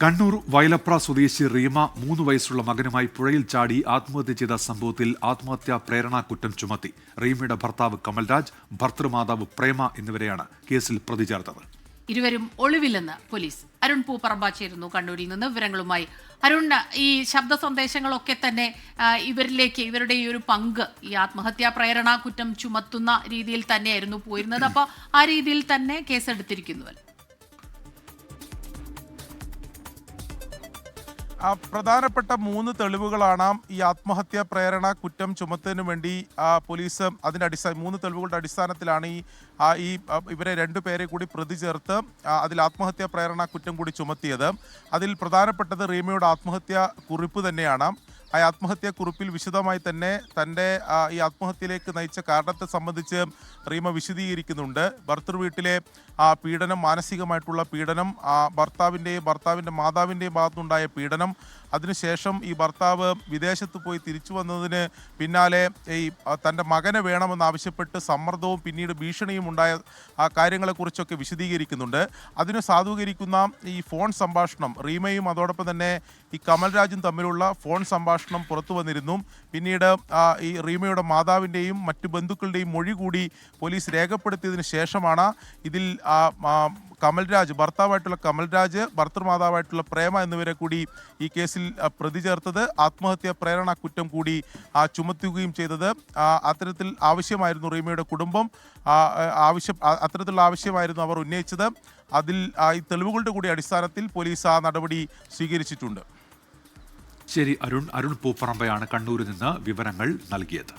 കണ്ണൂർ വയലപ്ര സ്വദേശി റീമ മൂന്ന് വയസ്സുള്ള മകനുമായി പുഴയിൽ ചാടി ആത്മഹത്യ ചെയ്ത സംഭവത്തിൽ ആത്മഹത്യാ പ്രേരണാ കുറ്റം ചുമത്തി. റീമയുടെ ഭർത്താവ് കമൽരാജ് ഭർത്തൃമാതാവ് പ്രേമ എന്നിവരെയാണ് കേസിൽ പ്രതി ചേർത്തത്. ഇരുവരും ഒളിവില്ലെന്ന് പോലീസ്. അരുൺ പൂപ്പറമ്പ ചേരുന്നു കണ്ണൂരിൽ നിന്ന് വിവരങ്ങളുമായി. അരുൺ ഈ ശബ്ദ സന്ദേശങ്ങളൊക്കെ തന്നെ ഇവരിലേക്ക് ഇവരുടെ ഈ ഒരു പങ്ക് ഈ ആത്മഹത്യാ പ്രേരണാ കുറ്റം ചുമത്തുന്ന രീതിയിൽ തന്നെയായിരുന്നു പോയിരുന്നത്. അപ്പോൾ ആ രീതിയിൽ തന്നെ കേസെടുത്തിരിക്കുന്നുവല്ലോ പ്രധാനപ്പെട്ട മൂന്ന് തെളിവുകളാണ് ഈ ആത്മഹത്യാ പ്രേരണ കുറ്റം ചുമത്തുന്നതിന് വേണ്ടി ആ, പോലീസ് അതിന്റെ അടിസ്ഥാന മൂന്ന് തെളിവുകളുടെ അടിസ്ഥാനത്തിലാണ് ഈ ആ, ഈ ഇവരെ രണ്ടു പേരെ കൂടി പ്രതി ചേർത്ത് അതിൽ ആത്മഹത്യാ പ്രേരണ കുറ്റം കൂടി ചുമത്തിയത്. അതിൽ പ്രധാനപ്പെട്ടത് റീമയുടെ ആത്മഹത്യാ കുറിപ്പ് തന്നെയാണ്. ആ ആത്മഹത്യാക്കുറിപ്പിൽ വിശദമായി തന്നെ തന്റെ ഈ ആത്മഹത്യയിലേക്ക് നയിച്ച കാരണത്തെ സംബന്ധിച്ച് റീമ വിശദീകരിക്കുന്നുണ്ട്. ഭർത്തൃ വീട്ടിലെ ആ പീഡനം മാനസികമായിട്ടുള്ള പീഡനം ആ ഭർത്താവിന്റെയും ഭർത്താവിന്റെ മാതാവിന്റെയും ഭാഗത്തുണ്ടായ പീഡനം അതിനുശേഷം ഈ ഭർത്താവ് വിദേശത്ത് പോയി തിരിച്ചു വന്നതിന് പിന്നാലെ ഈ തന്റെ മകനെ വേണമെന്നാവശ്യപ്പെട്ട് സമ്മർദ്ദവും പിന്നീട് ഭീഷണിയും ഉണ്ടായ ആ കാര്യങ്ങളെക്കുറിച്ചൊക്കെ വിശദീകരിക്കുന്നുണ്ട്. അതിന് സാധൂകരിക്കുന്ന ഈ ഫോൺ സംഭാഷണം റീമയും അതോടൊപ്പം തന്നെ ഈ കമൽരാജും തമ്മിലുള്ള ഫോൺ സംഭാഷണം പുറത്തു വന്നിരുന്നു. പിന്നീട് ഈ റീമയുടെ മാതാവിന്റെയും മറ്റു ബന്ധുക്കളുടെയും മൊഴി കൂടി പോലീസ് രേഖപ്പെടുത്തിയതിന് ശേഷമാണ് ഇതിൽ കമൽരാജ് ഭർത്താവായിട്ടുള്ള കമൽരാജ് ഭർത്തൃമാതാവായിട്ടുള്ള പ്രേമ എന്നിവരെ കൂടി ഈ കേസിൽ പ്രതി ചേർത്തത് ആത്മഹത്യാ പ്രേരണ കുറ്റം കൂടി ചുമത്തുകയും ചെയ്തത്. അത്തരത്തിൽ ആവശ്യമായിരുന്നു റീമയുടെ കുടുംബം. ആവശ്യം അത്തരത്തിലുള്ള ആവശ്യമായിരുന്നു അവർ ഉന്നയിച്ചത്. അതിൽ തെളിവുകളുടെ കൂടി അടിസ്ഥാനത്തിൽ പോലീസ് ആ നടപടി സ്വീകരിച്ചിട്ടുണ്ട്. ശരി അരുൺ അരുൺ പൂപ്പറമ്പയാണ് കണ്ണൂരിൽ നിന്ന് വിവരങ്ങൾ നൽകിയത്